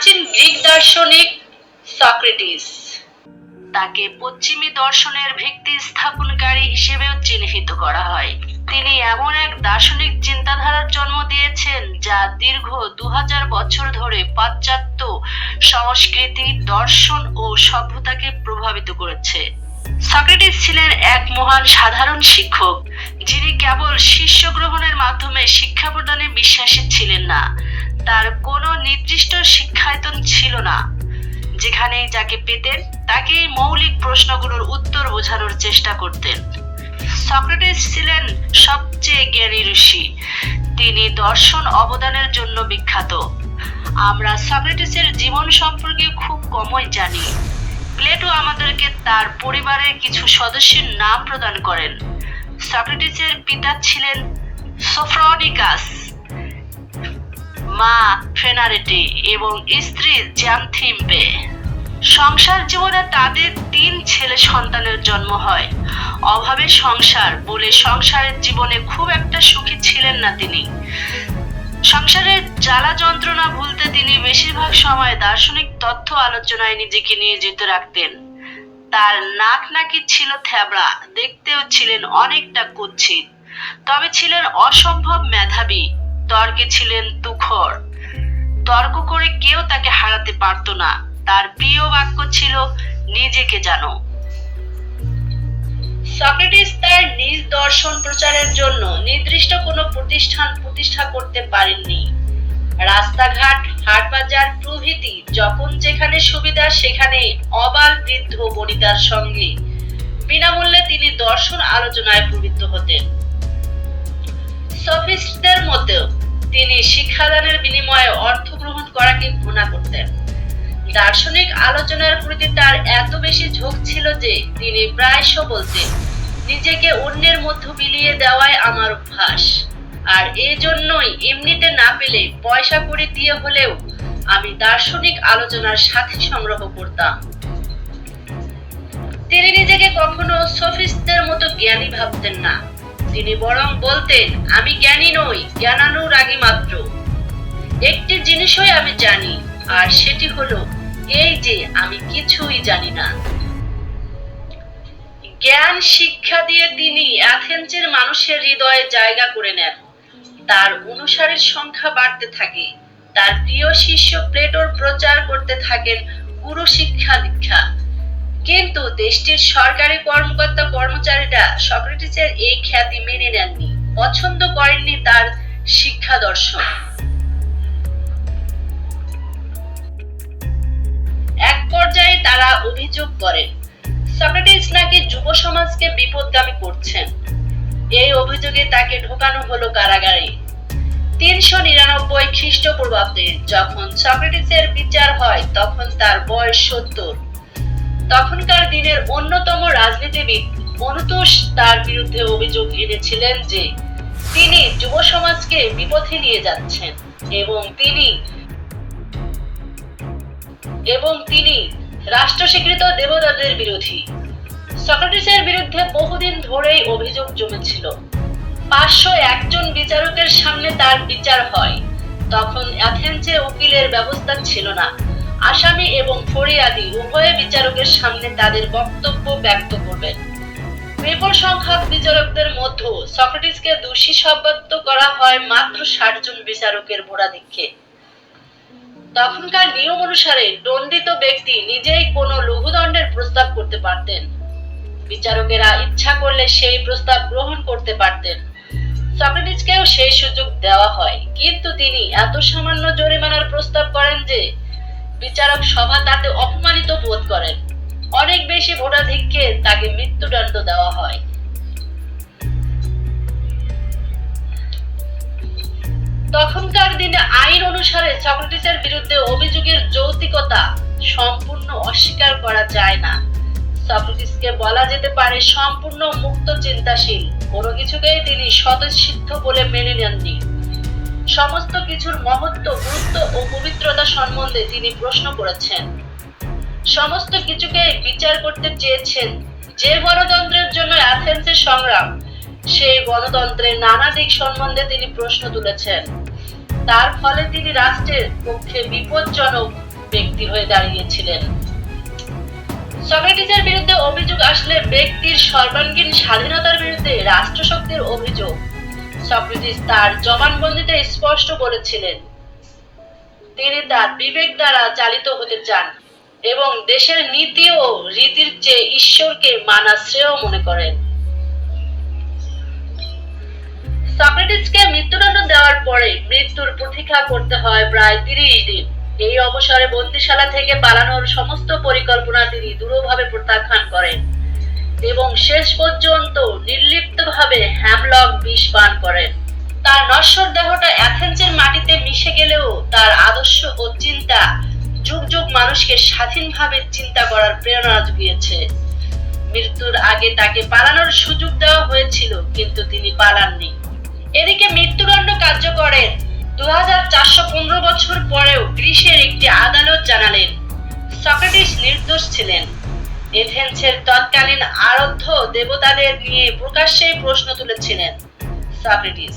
প্রাচীন গ্রিক দার্শনিক সক্রেটিস। তাকে পশ্চিমী দর্শনের ভিত্তি স্থাপনকারী হিসেবেও চিহ্নিত করা হয়। তিনি এমন এক দার্শনিক চিন্তাধারার জন্ম দিয়েছেন, যা দীর্ঘ দু বছর ধরে পাশ্চাত্য সংস্কৃতি, দর্শন ও সভ্যতাকে প্রভাবিত করেছে। সক্রেটিস ছিলেন এক মহান সাধারণ শিক্ষক, যিনি কেবল শিষ্য গ্রহণের মাধ্যমে শিক্ষা প্রদানে বিশ্বাসী ছিলেন না। তার কোনো নির্দিষ্ট শিক্ষায়তন ছিল না যেখানে যাকে পেতেন তাকেই মৌলিক প্রশ্নগুলোর উত্তর বোঝানোর চেষ্টা করতেন। সক্রেটিস ছিলেন সবচেয়ে জ্ঞানী ঋষি। তিনি দর্শন অবদানের জন্য বিখ্যাত। আমরা সক্রেটিসের জীবন সম্পর্কে খুব কমই জানি। প্লেটো আমাদেরকে তার পরিবারের কিছু সদস্যের নাম প্রদান করেন। সক্রেটিসের পিতা ছিলেন সোফ্রনিকাস। মা, ফেনারেটি এবং স্ত্রী জ্যামথিম্পে সংসার জীবনে তাদের তিন ছেলে সন্তানের জন্ম হয়। অভাবে সংসার বলে সংসারের জীবনে খুব একটা সুখী ছিলেন না তিনি। সংসারের জ্বালা যন্ত্রণা ভুলতে তিনি বেশিরভাগ সময় দার্শনিক তথ্য আলোচনায় নিজেকে নিয়োজিত রাখতেন। তার নাক নাকি ছিল থ্যাবড়া দেখতেও ছিলেন অনেকটা কুৎসিত। তবে ছিলেন অসম্ভব মেধাবী। তর্কে ছিলেন তুখর তর্ক করে কেউ তাকে হারাতে পারত না। তার প্রিয় বাক্য ছিল, নিজেকে জানো। সক্রেটিস তার নিজ দর্শন প্রচারের জন্য নির্দিষ্ট কোনো প্রতিষ্ঠান প্রতিষ্ঠা করতে পারেননি। রাস্তাঘাট হাট বাজার প্রভৃতি যখন যেখানে সুবিধা সেখানে অবাল বৃদ্ধ বনিতার সঙ্গে। বিনামূল্যে তিনি দর্শন আলোচনায় প্রবৃত্ত হতেন। সফিস্টদের মধ্যেও তিনি শিক্ষাদানের বিনিময়ে অর্থ গ্রহণ করাকে ঘৃণা করতেন। দার্শনিক আলোচনার প্রতি তার এত বেশি ঝোঁক ছিল যে তিনি প্রায়শ বলতেন, নিজেকে অন্যের মধ্যে বিলিয়ে দেওয়াই আমার অভ্যাস। আর এজন্যই এমনিতে না পেলে পয়সা করে দিয়ে হলেও আমি দার্শনিক আলোচনার সাথে সংগ্রহ করতাম। তিনি নিজেকে কখনো সফিস্টদের মতো জ্ঞানী ভাবতেন না। তিনি বরং বলতেন, আমি জ্ঞানী নই জ্ঞানানুরাগী মাত্র। একটি জিনিসই আমি জানি, আর সেটি হলো এই যে আমি কিছুই জানি না। জ্ঞান শিক্ষা দিয়ে তিনি অ্যাথেন্সের মানুষের হৃদয়ে জায়গা করে নেন। তার অনুসারীর সংখ্যা বাড়তে থাকে। তার প্রিয় শিষ্য প্লেটোর প্রচার করতে থাকেন গুরু শিক্ষা দীক্ষা। কিন্তু দেশটির সরকারি কর্মকর্তা কর্মচারীরা সক্রেটিসের এই খ্যাতি মেনে নেননি। পছন্দ করেননি তার শিক্ষা দর্শন। এক পর্যায়ে তারা অভিযোগ করেন, সক্রেটিস নাকি যুব সমাজকে বিপদগামী করছেন? এই অভিযোগে তাকে ঢোকানো হলো কারাগারে। তিনশো নিরানব্বই খ্রিস্টপূর্বাব্দে যখন সক্রেটিসের বিচার হয়, তখন তার বয়স সত্তর। তখনকার দিনের অন্যতম রাজনীতিবিদ মনুতোষ তার বিরুদ্ধে অভিযোগ এনেছিলেন যে, তিনি যুব সমাজকে বিপথে নিয়ে যাচ্ছেন এবং তিনি এবং তিনি রাষ্ট্র স্বীকৃত দেবতাদের বিরোধী। সক্রেটিসের বিরুদ্ধে বহুদিন ধরেই অভিযোগ জমেছিল। পাঁচশো একজন বিচারকের সামনে তার বিচার হয়। তখন অ্যাথেন্সে উকিলের ব্যবস্থা ছিল না। আসামি এবং ফরিয়াদি উভয় বিচারকের সামনে তাদের বক্তব্য ব্যক্ত করবেন। বিপুল সংখ্যক বিচারকদের মধ্যে সক্রেটিসকে দোষী সাব্যস্ত করা হয় মাত্র ষাট জন বিচারকের ভোটাধিক্ষে তখনকার নিয়ম অনুসারে দণ্ডিত ব্যক্তি নিজেই কোনো লঘুদণ্ডের প্রস্তাব করতে পারতেন। বিচারকেরা ইচ্ছা করলে সেই প্রস্তাব গ্রহণ করতে পারতেন। সক্রেটিসকেও সেই সুযোগ দেওয়া হয়। কিন্তু তিনি এত সামান্য জরিমানার প্রস্তাব করেন যে বিচারক সভা তাতে অপমানিত বোধ করেন। অনেক বেশি ভোটাধিক্যে তাকে মৃত্যুদণ্ড দেওয়া হয়। তখনকার দিনে আইন অনুসারে সক্রেটিসের বিরুদ্ধে অভিযোগের যৌক্তিকতা সম্পূর্ণ অস্বীকার করা যায় না। সক্রেটিসকে বলা যেতে পারে সম্পূর্ণ মুক্ত, চিন্তাশীল। কোনো কিছুকেই তিনি স্বতঃসিদ্ধ বলে মেনে নেননি। সমস্ত কিছুর মহত্ব, গুরুত্ব ও পবিত্রতা সম্বন্ধে তিনি প্রশ্ন করেছেন। সমস্ত কিছুকে বিচার করতে চেয়েছেন যে গণতন্ত্রের জন্য অ্যাথেন্সের সংগ্রাম, সেই গণতন্ত্রের নানা দিক সম্বন্ধে তিনি প্রশ্ন তুলেছেন। তার ফলে তিনি রাষ্ট্রের পক্ষে বিপজ্জনক ব্যক্তি হয়ে দাঁড়িয়েছিলেন। সক্রেটিসের বিরুদ্ধে অভিযোগ আসলে ব্যক্তির সর্বাঙ্গীন স্বাধীনতার বিরুদ্ধে রাষ্ট্রশক্তির অভিযোগ সক্রেটিস তার জবানবন্দিতে স্পষ্ট বলেছিলেন, তিনি তার বিবেক দ্বারা চালিত হতে চান এবং দেশের নীতি ও রীতির চেয়ে ঈশ্বরকে মানা শ্রেয় মনে করেন। সক্রেটিসকে মৃত্যুদণ্ড দেওয়ার পরে মৃত্যুর প্রতীক্ষা করতে হয় প্রায় তিরিশ দিন। এই অবসরে বন্দিশালা থেকে পালানোর সমস্ত পরিকল্পনা তিনি দূরভাবে প্রত্যাখ্যান করেন। এবং শেষ পর্যন্ত নির্লিপ্তভাবে হ্যামলক বিষ পান করেন। তার নশ্বর দেহটা অ্যাথেন্সের মাটিতে মিশে গেলেও তার আদর্শ ও চিন্তা যুগ যুগ মানুষকে স্বাধীনভাবে চিন্তা করার প্রেরণা জুগিয়েছে। মৃত্যুর আগে তাকে পালানোর সুযোগ দেওয়া হয়েছিল, কিন্তু তিনি পালাননি। এদিকে মৃত্যুদণ্ড কার্য কার্যকরের দু বছর পরেও গ্রীসের একটি আদালত জানালেন, সক্রেটিস নির্দোষ ছিলেন। এথেন্সের তৎকালীন আরাধ্য দেবতাদের নিয়ে প্রকাশ্যেই প্রশ্ন তুলেছিলেন সক্রেটিস।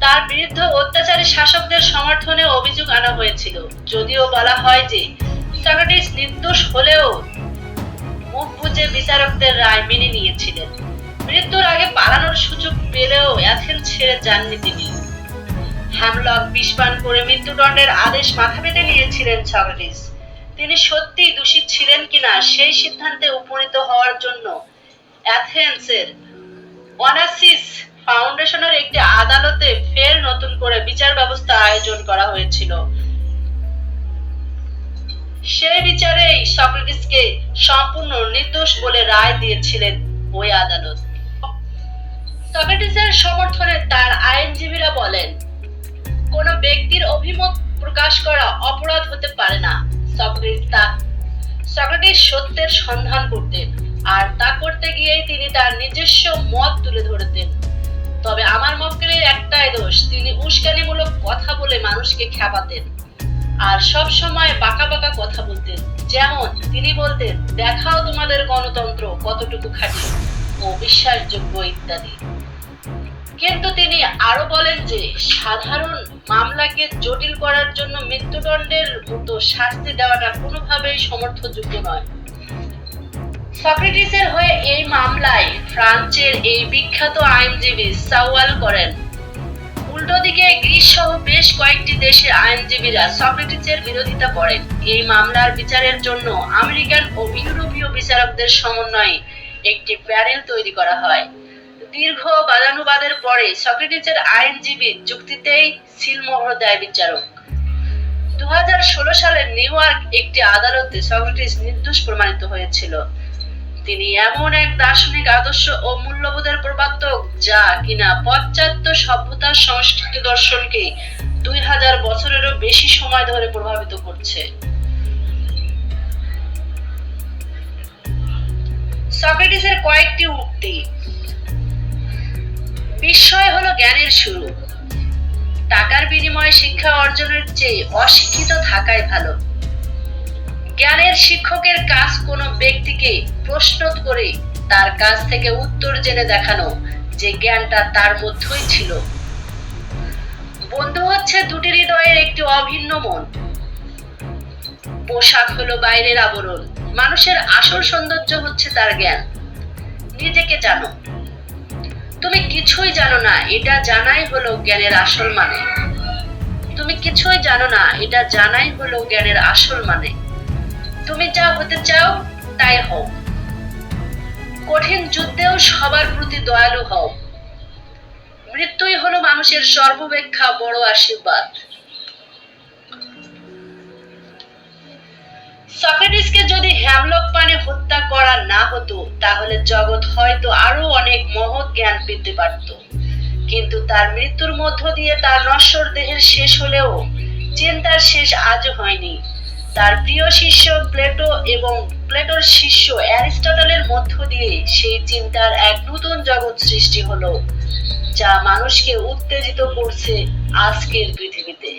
তার বিরুদ্ধে অত্যাচারী শাসকদের সমর্থনে অভিযোগ আনা হয়েছিল। যদিও বলা হয় যে সক্রেটিস নির্দোষ হলেও মুখ বুঝে বিচারকদের রায় মেনে নিয়েছিলেন। মৃত্যুর আগে পালানোর সুযোগ পেলেও অ্যাথেন্স ছেড়ে যাননি তিনি। হ্যামলক বিষপান করে মৃত্যুদণ্ডের আদেশ মাথা পেতে নিয়েছিলেন সক্রেটিস। তিনি সত্যিই দোষী ছিলেন কিনা সেই সিদ্ধান্তে উপনীত হওয়ার জন্য অ্যাথেন্সের অনাসিস ফাউন্ডেশনের একটি আদালতে ফের নতুন করে বিচার ব্যবস্থা আয়োজন করা হয়েছিল। সেই বিচারেই সক্রেটিসকে সম্পূর্ণ নির্দোষ বলে রায় দিয়েছিলেন ওই আদালত। সক্রেটিসের সমর্থনে তার আইনজীবীরা বলেন, কোন ব্যক্তির অভিমত প্রকাশ করা অপরাধ হতে পারে না। সক্রেটিস তা। সক্রেটিস সত্যের সন্ধান করতেন, আর তা করতে গিয়েই তিনি তার নিজস্ব মত তুলে ধরতেন। তবে আমার মক্কেলের একটাই দোষ, তিনি উস্কানিমূলক কথা বলে মানুষকে খেপাতেন আর সব সময় বাঁকা বাঁকা কথা বলতেন। যেমন তিনি বলতেন, দেখাও তোমাদের গণতন্ত্র কতটুকু খাঁটি ও বিশ্বাসযোগ্য ইত্যাদি। কিন্তু তিনি আরও বলেন যে, সাধারণ মামলাকে জটিল করার জন্য মৃত্যুদণ্ডের মতো শাস্তি দেওয়াটা কোনোভাবেই সমর্থযোগ্য নয়। সক্রেটিসের হয়ে এই মামলায় ফ্রান্সের এই বিখ্যাত আইনজীবী সাওয়াল করেন। উল্টো দিকে গ্রিস সহ বেশ কয়েকটি দেশের আইনজীবীরা সক্রেটিসের বিরোধিতা করেন। এই মামলার বিচারের জন্য আমেরিকান ও ইউরোপীয় বিচারকদের সমন্বয়ে একটি প্যানেল তৈরি করা হয়। দীর্ঘ বাদানুবাদের পরে সক্রেটিসের আইনজীবী যুক্তিতেই সিলমোহর দেয় বিচারক। দু সালের নিউ ইয়র্ক একটি আদালতে সক্রেটিস নির্দোষ প্রমাণিত হয়েছিল। তিনি এমন এক দার্শনিক আদর্শ ও মূল্যবোধের প্রবর্তক যা কিনা পাশ্চাত্য সভ্যতার সংস্কৃতি দর্শনকে দুই হাজার বছরেরও বেশি সময় ধরে প্রভাবিত করছে। সক্রেটিসের কয়েকটি উক্তি। বিস্ময় হলো জ্ঞানের শুরু। টাকার বিনিময়ে শিক্ষা অর্জনের চেয়ে অশিক্ষিত থাকাই ভালো। জ্ঞানের শিক্ষকের কাজ কোনো ব্যক্তিকে প্রশ্ন করে তার কাছ থেকে উত্তর জেনে দেখানো যে জ্ঞানটা তার মধ্যেই ছিল। বন্ধু হচ্ছে দুটি হৃদয়ের একটি অভিন্ন মন। পোশাক হলো বাইরের আবরণ। মানুষের আসল সৌন্দর্য হচ্ছে তার জ্ঞান। নিজেকে জানো। তুমি কিছুই জানো না, এটা জানাই হলো জ্ঞানের আসল মানে। তুমি কিছুই জানো না, এটা জানাই হলো জ্ঞানের আসল মানে। তুমি যা হতে চাও, তাই হও। কঠিন যুদ্ধেও সবার প্রতি দয়ালু হও। মৃত্যুই হলো মানুষের সর্বাপেক্ষা বড় আশীর্বাদ। সক্রেটিসকে যদি হ্যামলক পানে হত্যা করা না হতো, তাহলে জগৎ হয়তো আরও অনেক মহৎ জ্ঞান পেতে পারত। কিন্তু তার মৃত্যুর মধ্য দিয়ে তার নশ্বর দেহের শেষ হলেও চিন্তার শেষ আজও হয়নি। তার প্রিয় শিষ্য প্লেটো এবং প্লেটোর শিষ্য অ্যারিস্টটলের মধ্য দিয়ে সেই চিন্তার এক নতুন জগৎ সৃষ্টি হলো, যা মানুষকে উত্তেজিত করছে আজকের পৃথিবীতে।